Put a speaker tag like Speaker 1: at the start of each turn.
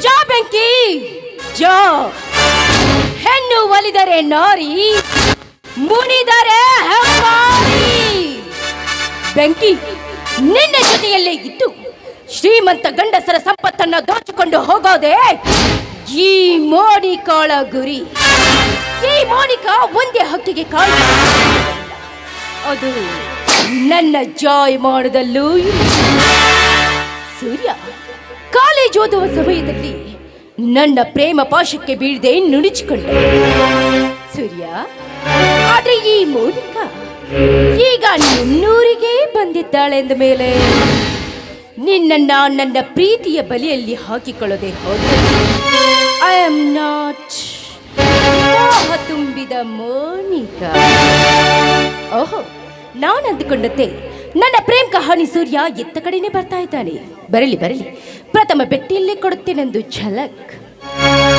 Speaker 1: ಜಾ ಬೆಂಕಿ ಜಾ ಹೆಣ್ಣು ಒಲಿದರೆ ನಾರಿ, ಮುನಿದರೆ ಬೆಂಕಿ ನಿನ್ನ ಜೊತೆಯಲ್ಲೇ ಇದ್ದು ಶ್ರೀಮಂತ ಗಂಡಸರ ಸಂಪತ್ತನ್ನ ದೋಚಿಕೊಂಡು ಹೋಗೋದೆ ಈ ಮೋಡಿಕಾಳ ಗುರಿ. ಈ ಮೋಡಿಕಾ ಒಂದೇ ಹಕ್ಕಿಗೆ ಕಾಳು ಅದು ನನ್ನ ಜಾಯ್ ಮಾಡದಲ್ಲೂ ಸೂರ್ಯ ಕಾಲೇಜ್ ಓದುವ ಸಮಯದಲ್ಲಿ ನನ್ನ ಪ್ರೇಮ ಪಾಶಕ್ಕೆ ಬೀಳದೆ ನುಣುಚಿಕೊಂಡ. ಸೂರ್ಯ, ಆದ್ರೆ ಈ ಮೋನಿಕಾ ಈಗ ನಿನ್ನೂರಿಗೆ ಬಂದಿದ್ದಾಳೆಂದ ಮೇಲೆ ನಿನ್ನನ್ನ ನನ್ನ ಪ್ರೀತಿಯ ಬಲಿಯಲ್ಲಿ ಹಾಕಿಕೊಳ್ಳದೆ ಹೋದೆ. ಐ ಆಮ್ ನಾಟ್ ತುಂಬಿದ ಮೋನಿಕಾ. ಓಹೋ ನಾನು ಅಂದುಕೊಂಡಂತೆ ನನ್ನ ಪ್ರೇಮ್ ಕಹಾನಿ ಸೂರ್ಯ ಎತ್ತ ಕಡೆನೆ ಬರ್ತಾ ಇದ್ದಾನೆ. ಬರಲಿ ಬರಲಿ. ಪ್ರಥಮ ಬೆಟ್ಟಿಯಲ್ಲೇ ಕೊಡುತ್ತೇನೆಂದು ಝಲಕ್ ಿ.